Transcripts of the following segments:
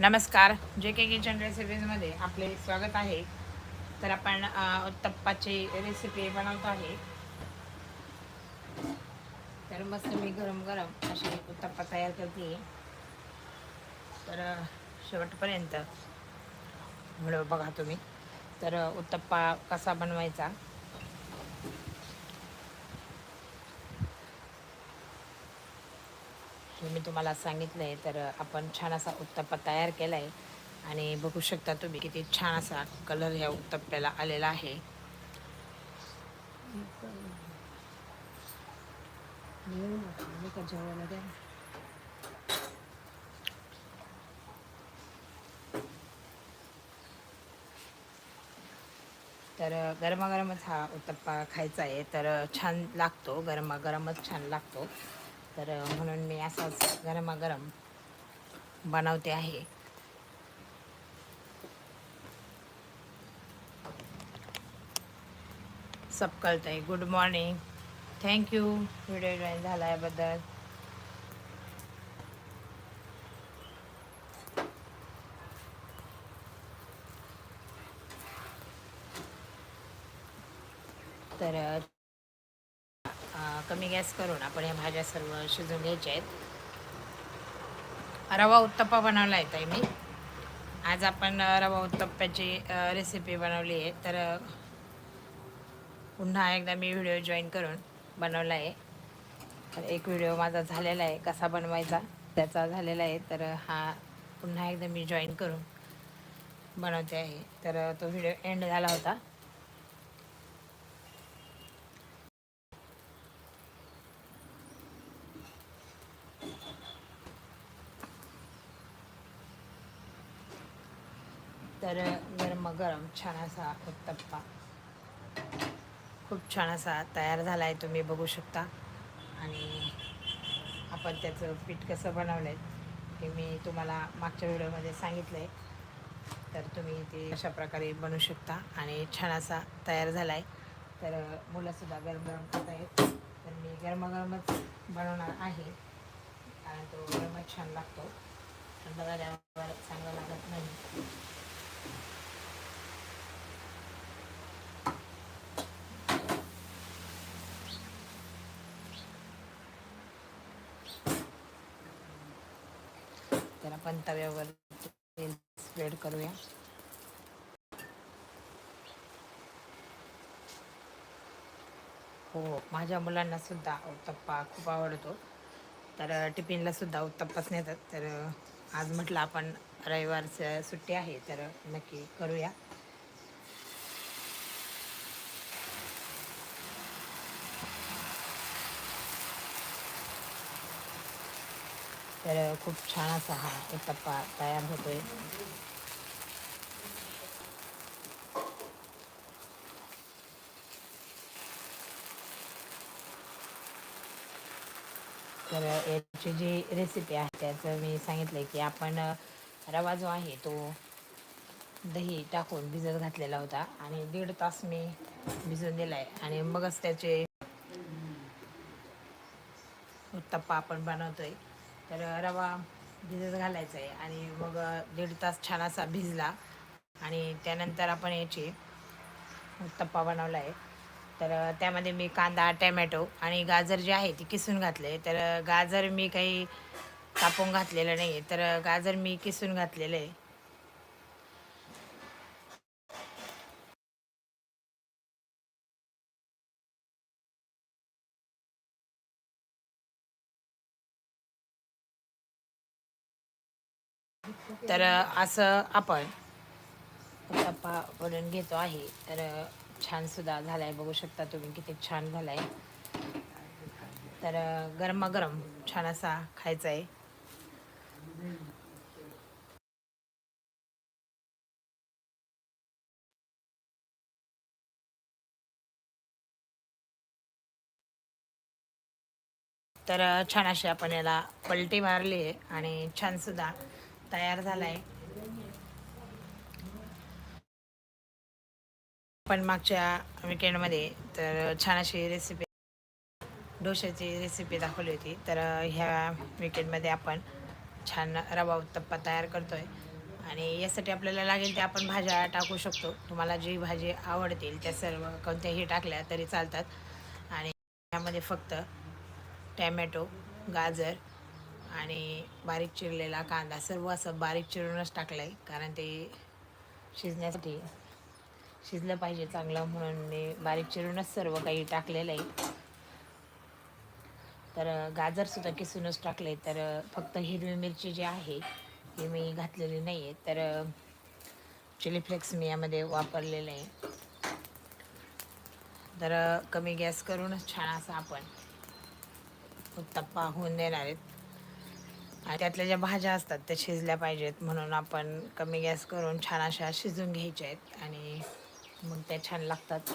नमस्कार. जे के किचन रेसिपीजमध्ये आपले स्वागत आहे. तर आपण उत्तप्पाची रेसिपी बनवतो आहे. तर मस्त मी गरम गरम अशी उत्तप्पा तयार करते. तर शेवटपर्यंत. व्हिडिओ बघा तुम्ही. तर उत्तप्पा कसा बनवायचा? हे मी तुम्हाला सांगितलं आहे तर आपण छान असा उत्तप्पा तयार केला आहे आणि बघू शकता तुम्ही किती छान असा कलर ह्या उत्तप्प्याला आलेला आहे. तर गरमागरमच हा उत्तप्पा खायचा आहे. तर छान लागतो गरमागरमच छान लागतो. तर म्हणून मी असाच गरमागरम बनवते आहे. सब कळतंय good morning thank you video join झाल्याबद्दल. तर कमी गॅस करून आपण ह्या भाज्या सर्व शिजून घ्यायच्या आहेत. रवा उत्तप्पा बनवला आहे ताई मी. आज आपण रवा उत्तप्प्याची रेसिपी बनवली आहे. तर पुन्हा एकदा मी व्हिडिओ जॉईन करून बनवला आहे. तर एक व्हिडिओ माझा झालेला आहे कसा बनवायचा त्याचा झालेला आहे. तर हा पुन्हा एकदा मी जॉईन करून बनवते आहे. तर तो व्हिडिओ एंड झाला होता. तर गरम छान असा उत्तप्पा खूप छान असा तयार झाला आहे तुम्ही बघू शकता. आणि आपण त्याचं पीठ कसं बनवलं आहे हे मी तुम्हाला मागच्या व्हिडिओमध्ये सांगितलं आहे तर तुम्ही ते अशा प्रकारे बनवू शकता आणि छान असा तयार झाला आहे तर मुलंसुद्धा गरम गरम खात आहेत. तर मी गरमागरमच बनवणार आहे. कारण तो गरमच छान लागतो. थंड झाल्यावर चांगला लागत नाही. आपण तव्यावर तेल स्प्रेड करूया. हो माझ्या मुलांना सुद्धा उत्तप्पा खूप आवडतो. तर टिफिनला सुद्धा उत्तप्पाच नेतात. तर आज म्हटलं आपण रविवारचं सुट्टी आहे तर नक्की करूया. तर खूप छान असा हा उत्तप्पा तयार होतोय. तर याची जी रेसिपी आहे त्याचं मी सांगितलं आहे की आपण रवा जो आहे तो दही टाकून भिजत घातलेला होता आणि दीड तास मी भिजून दिला आहे आणि मगच त्याचे उत्तप्पा आपण बनवतोय. तर रवा भिजत घालायचा आहे आणि मग दीड तास छान असा भिजला. आणि त्यानंतर आपण याची तप्पा बनवला आहे तर त्यामध्ये मी कांदा टॅमॅटो आणि गाजर जे आहे ती किसून घातले तर गाजर मी काही कापून घातलेलं नाही आहे तर गाजर मी किसून घातलेलं आहे तर असं आपण उत्तप्पा बनवून घेतो आहे. तर छान सुद्धा झाला आहे बघू शकता तुम्ही किती छान झाला आहे तर गरमागरम छान असा खायचा आहे तर छान अशी आपण याला पलटी मारली आहे आणि छान सुद्धा तयार झाला आहे पण मागच्या विकेंडमध्ये तर छान अशी रेसिपी डोशाची रेसिपी दाखवली होती. तर ह्या विकेंडमध्ये आपण छान रवा उत्तप्पा तयार करतो आहे आणि यासाठी आपल्याला लागेल ते आपण भाज्या टाकू शकतो. तुम्हाला जी भाजी आवडतील त्या सर्व कोणत्याही टाकल्या तरी चालतात. आणि यामध्ये फक्त टॅमॅटो गाजर आणि बारीक चिरलेला कांदा सर्व असं बारीक चिरूनच टाकलं आहे कारण ते शिजण्यासाठी शिजलं पाहिजे चांगलं म्हणून मी बारीक चिरूनच सर्व काही टाकलेलं आहे. तर गाजरसुद्धा किसूनच टाकले तर फक्त हिरवी मिरची जी आहे ही मी घातलेली नाही आहे तर चिली फ्लेक्स मी यामध्ये वापरलेलं आहे. तर कमी गॅस करूनच छान असा आपण उत्तप्पा होऊन देणार आहेत. आणि त्यातल्या ज्या भाज्या असतात त्या शिजल्या पाहिजेत म्हणून आपण कमी गॅस करून छान अशा शिजून घ्यायच्या आहेत आणि मग त्या छान लागतात.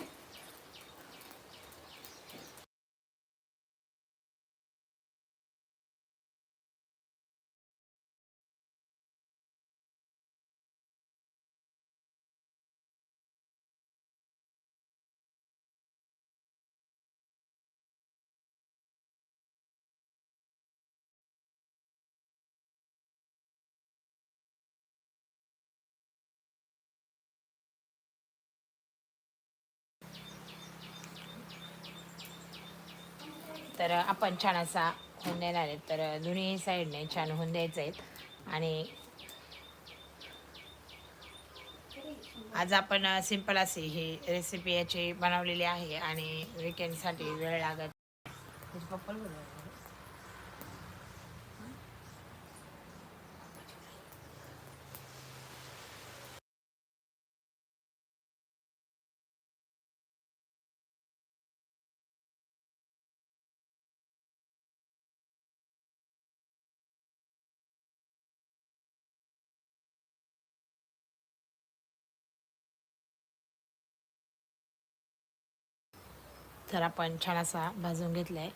तर आपण छान असा होऊन देणार आहेत. तर दोन्ही साईडने छान होऊन द्यायचं आहेत. आणि आज आपण सिंपल अशी ही रेसिपी याची बनवलेली आहे आणि विकेंडसाठी वेळ लागत. तर आपण छान असा भाजून घेतला आहे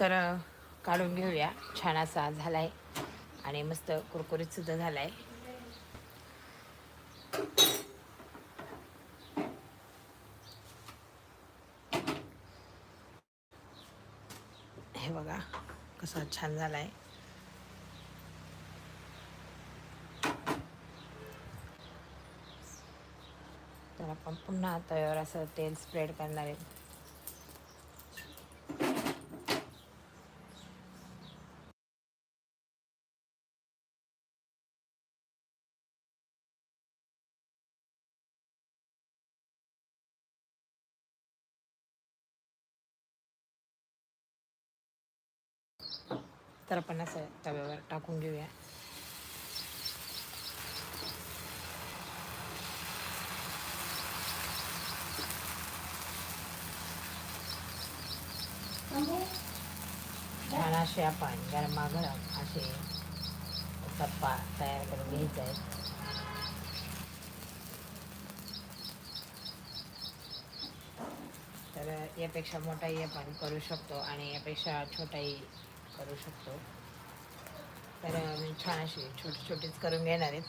तर काढून घेऊया. छान असा झाला आहे आणि मस्त कुरकुरीतसुद्धा झाला आहे हे बघा कसा छान झाला आहे तर आपण पुन्हा तव्यावर असं तेल स्प्रेड करणार आहे. तर आपण असं तव्यावर टाकून घेऊया. छान असे आपण गरमागरम असे सप्पा तयार करून घ्यायचा आहे तर यापेक्षा मोठाही आपण करू शकतो आणि यापेक्षा छोटाही करू शकतो. तर मी छान अशी छोटी छोटीच करून घेणार आहेत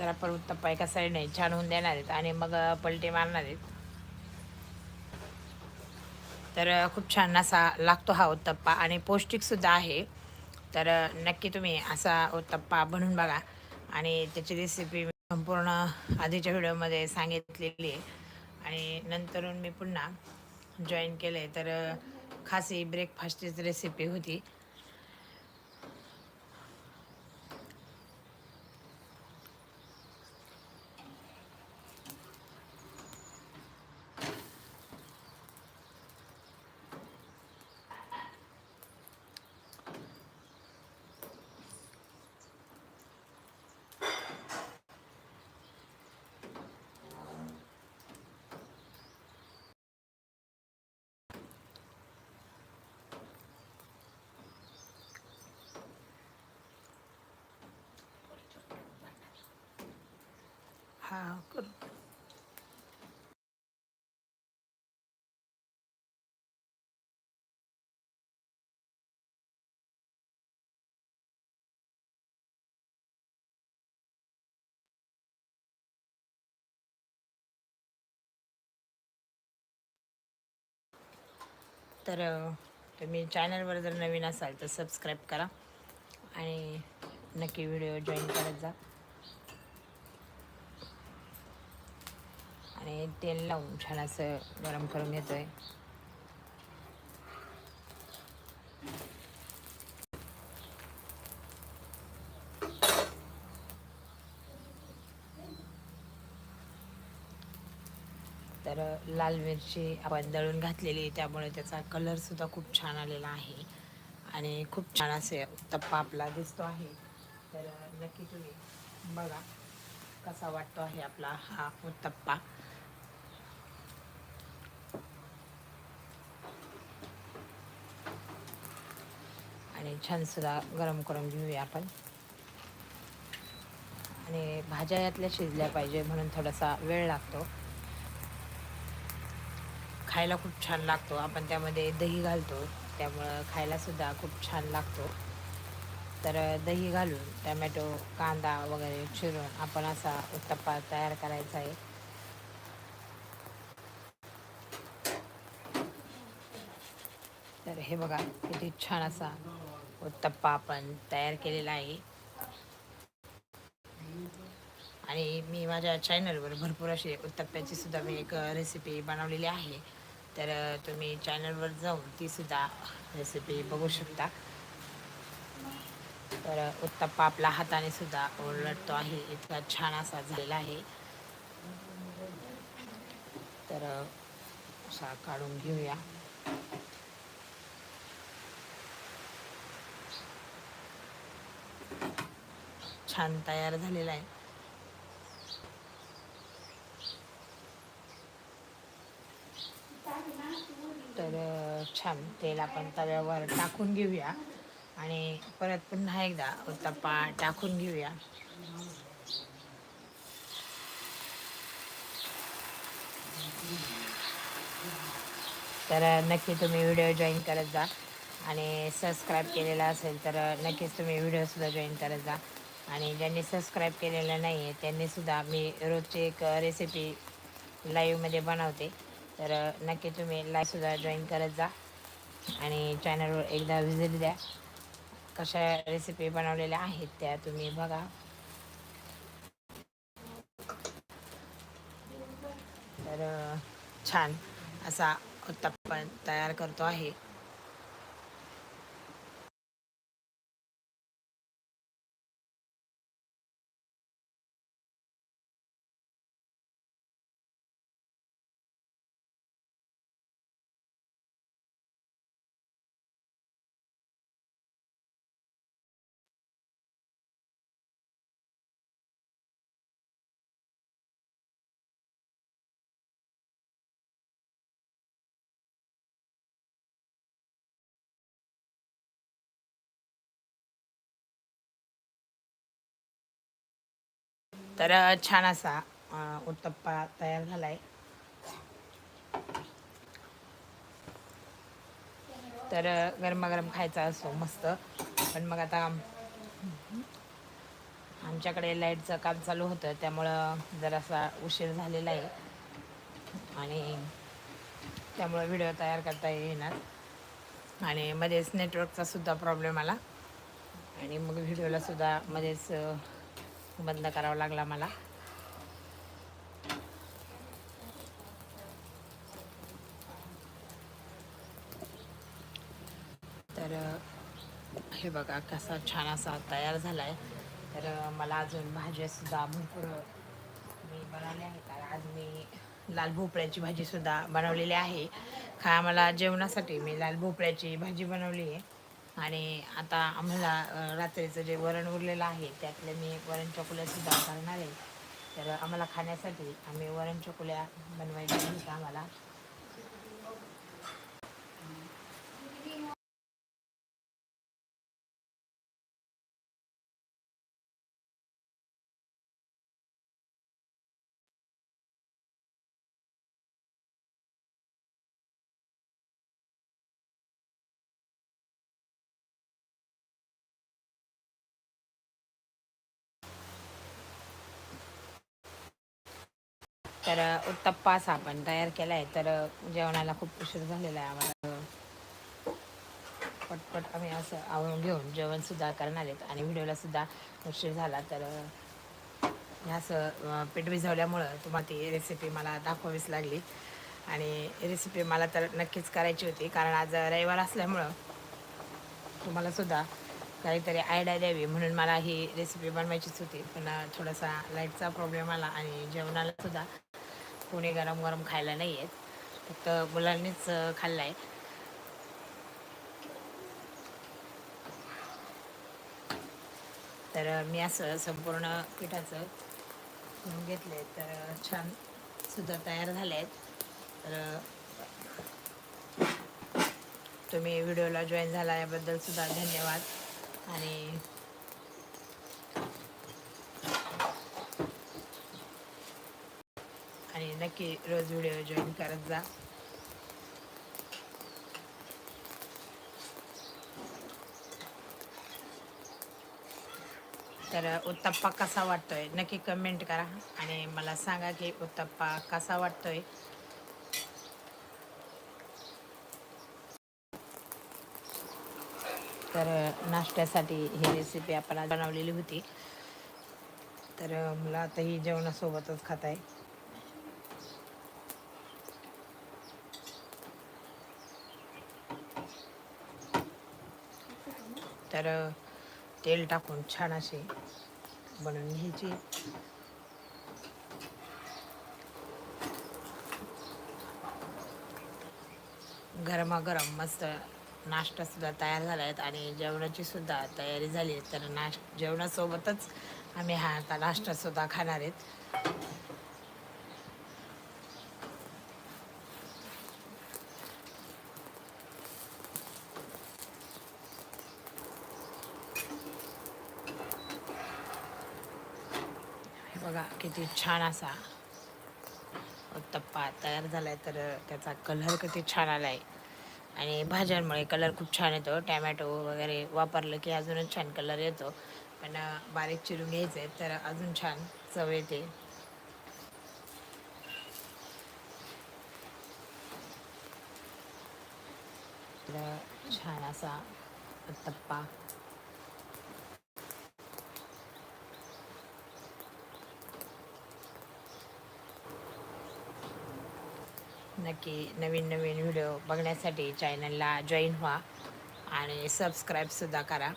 तर आपण उत्तप्पा एका साईडने छान होऊन देणार आहेत आणि मग पलटे मारणार आहेत. तर खूप छान असा लागतो हा उत्तप्पा आणि पौष्टिकसुद्धा आहे. तर नक्की तुम्ही असा उत्तप्पा बनवून बघा आणि त्याची रेसिपी संपूर्ण आधीच्या व्हिडिओमध्ये सांगितलेली आहे. आणि नंतरून मी पुन्हा जॉईन केलं आहे तर खासी ब्रेकफास्टचीच रेसिपी होती. हा करू. तर तुम्ही चॅनलवर जर नवीन असाल तर सबस्क्राईब करा आणि नक्की व्हिडिओ जॉईन करत जा. आणि तेल लावून छान असं गरम करून घेतो आहे तर लाल मिरची आपण दळून घातलेली आहे, त्यामुळे त्याचा कलरसुद्धा खूप छान आलेला आहे. आणि खूप छान असे उत्तप्पा आपला दिसतो आहे. तर नक्की तुम्ही बघा. कसा वाटतो आहे आपला हा उत्तप्पा? आणि छान सुद्धा गरम करून घेऊया आपण. आणि भाज्या यातल्या शिजल्या पाहिजे म्हणून थोडासा वेळ लागतो. खायला खूप छान लागतो. आपण त्यामध्ये दही घालतो. त्यामुळं खायला सुद्धा खूप छान लागतो. तर दही घालून टमॅटो कांदा वगैरे चिरून आपण असा उत्तप्पा तयार करायचा आहे. तर हे बघा किती छान असा उत्तप्पा आपण तयार केलेला आहे. आणि मी माझ्या चॅनलवर भरपूर असे उत्तप्प्याची सुद्धा मी एक रेसिपी बनवलेली आहे. तर तुम्ही चॅनलवर जाऊन ती सुद्धा रेसिपी बघू शकता. तर उत्तप्पा आपला हाताने सुद्धा ओरडतो आहे. इतका छान असा झालेला आहे. तर असा काढून घेऊया. छान तयार झालेला आहे. तर छान तेल आपण तव्यावर टाकून घेऊया. आणि परत पुन्हा एकदा उत्तप्पा टाकून घेऊया. तर नक्की तुम्ही व्हिडिओ जॉईन करत जा. आणि सबस्क्राईब केलेला असेल तर नक्कीच तुम्ही व्हिडिओसुद्धा जॉईन करत जा. आणि ज्यांनी सबस्क्राईब केलेलं नाही आहे त्यांनीसुद्धा मी रोजची एक रेसिपी लाईव्हमध्ये बनवते. तर नक्की तुम्ही लाईव्हसुद्धा जॉईन करत जा. आणि चॅनलवर एकदा व्हिजिट द्या. कशा रेसिपी बनवलेल्या आहेत त्या तुम्ही बघा. तर छान असा उत्तप्पा तयार करतो आहे. तर छान असा उत्तप्पा तयार झाला आहे तर गरमागरम खायचा असतो मस्त. पण मग आता आमच्याकडे लाईटचं काम चालू होतं त्यामुळं जरासा उशीर झालेला आहे. आणि त्यामुळं व्हिडिओ तयार करता येणार आणि मध्येच नेटवर्कचा सुद्धा प्रॉब्लेम आला. आणि मग व्हिडिओला सुद्धा मध्येच बंद करावा लागला मला. तर हे बघा कसा छान असा तयार झाला आहे तर मला अजून भाज्यासुद्धा भरपूर मी बनवल्या आहेत. कारण आज मी लाल भोपळ्याची भाजीसुद्धा बनवलेली आहे. खा मला जेवणासाठी मी लाल भोपळ्याची भाजी बनवली आहे. आणि आता आम्हाला रात्रीचं जे वरण उरलेलं आहे त्यातले मी वरण चकुल्यासुद्धा करणार आहे. तर आम्हाला खाण्यासाठी आम्ही वरण चकुल्या बनवायच्या आम्हाला? तर उत्तप्पा असा आपण तयार केला आहे तर जेवणाला खूप उशीर झालेला आहे आम्हाला. पटपट आम्ही असं आवरून घेऊन जेवणसुद्धा करणार आहेत. आणि व्हिडिओला सुद्धा उशीर झाला. तर हे असं पीठ भिजवल्यामुळं तुम्हाला ती रेसिपी मला दाखवावीच लागली. आणि रेसिपी मला तर नक्कीच करायची होती. कारण आज रविवार असल्यामुळं तुम्हाला सुद्धा काहीतरी आयडिया द्यावी म्हणून मला ही रेसिपी बनवायचीच होती. पण थोडासा लाईटचा प्रॉब्लेम आला आणि जेवणाला सुद्धा कोणी गरम गरम खायला नाही आहेत फक्त मुलांनीच खाल्ला खाल्लं आहे. तर मी असं संपूर्ण पिठाचं करून घेतले तर छान सुद्धा तयार झाले आहेत तर तुम्ही व्हिडिओला जॉईन झाला याबद्दल सुद्धा धन्यवाद. आणि आणि नक्की रोज व्हिडिओ जॉईन करत जा. तर उत्तप्पा कसा वाटतोय? नक्की कमेंट करा आणि मला सांगा की उत्तप्पा कसा वाटतोय? तर नाश्त्यासाठी ही रेसिपी आपण बनवलेली होती. तर मला आता ही जेवणासोबतच खाता आहे तर तेल टाकून छान असे बनवून घ्यायची. गरमागरम मस्त नाश्तासुद्धा तयार झाला आहेत आणि जेवणाची सुद्धा तयारी झाली आहे. तर नाश जेवणासोबतच आम्ही हा आता नाश्तासुद्धा खाणार आहेत हे बघा किती छान असा. उत्तप्पा तयार झाला आहे तर त्याचा कलर किती छान आला आहे आणि भाज्यांमुळे कलर खूप छान येतो. टॅमॅटो वगैरे वापरलं की अजूनच छान कलर येतो. पण बारीक चिरून घ्यायचे तर अजून छान चव येते. तर छान असा उत्तप्पा नक्की नवीन नवीन व्हिडिओ बघण्यासाठी चॅनलला जॉईन व्हा आणि सबस्क्राईबसुद्धा करा.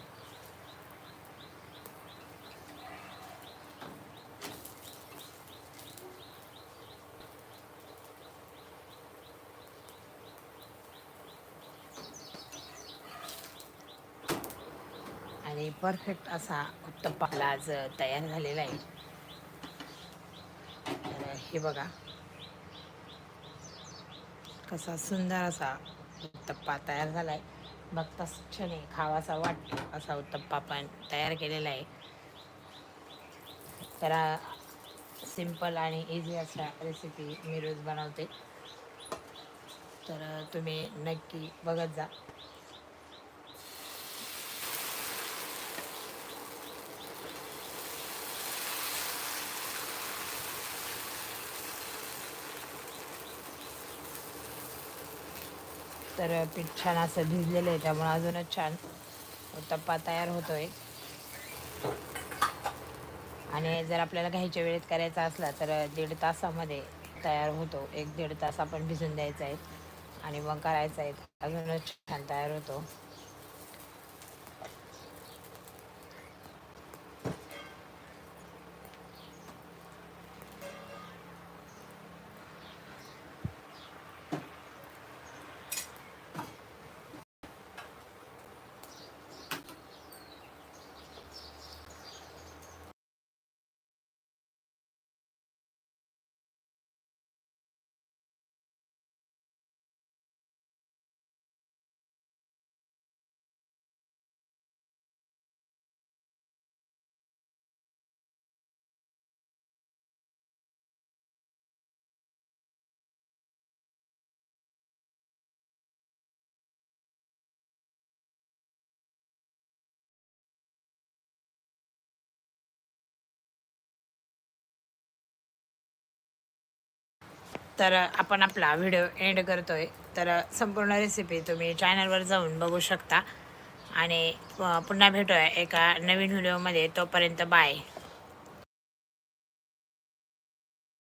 आणि परफेक्ट असा उत्तप्पा आज तयार झालेला आहे. तर हे बघा. कसा सुंदर असा उत्तप्पा तयार झाला आहे बघताच क्षणी खावासा वाटतो असा उत्तप्पा पण तयार केलेला आहे. तर सिंपल आणि इझी अशा रेसिपी मी रोज बनवते. तर तुम्ही नक्की बघत जा. तर पीठ छान असं भिजलेलं आहे त्यामुळे अजूनच छान उत्तप्पा तयार होतोय. आणि जर आपल्याला घ्यायच्या वेळेत करायचा असला तर दीड तासामध्ये तयार होतो. एक दीड तास आपण भिजून द्यायचा आहे. आणि मग करायचा आहे. अजूनच छान तयार होतो. तर आपण आपला व्हिडिओ एंड आहे तर संपूर्ण रेसिपी तुम्ही चॅनलवर जाऊन बघू शकता. आणि पुन्हा भेटूया एका नवीन व्हिडिओमध्ये. तोपर्यंत बाय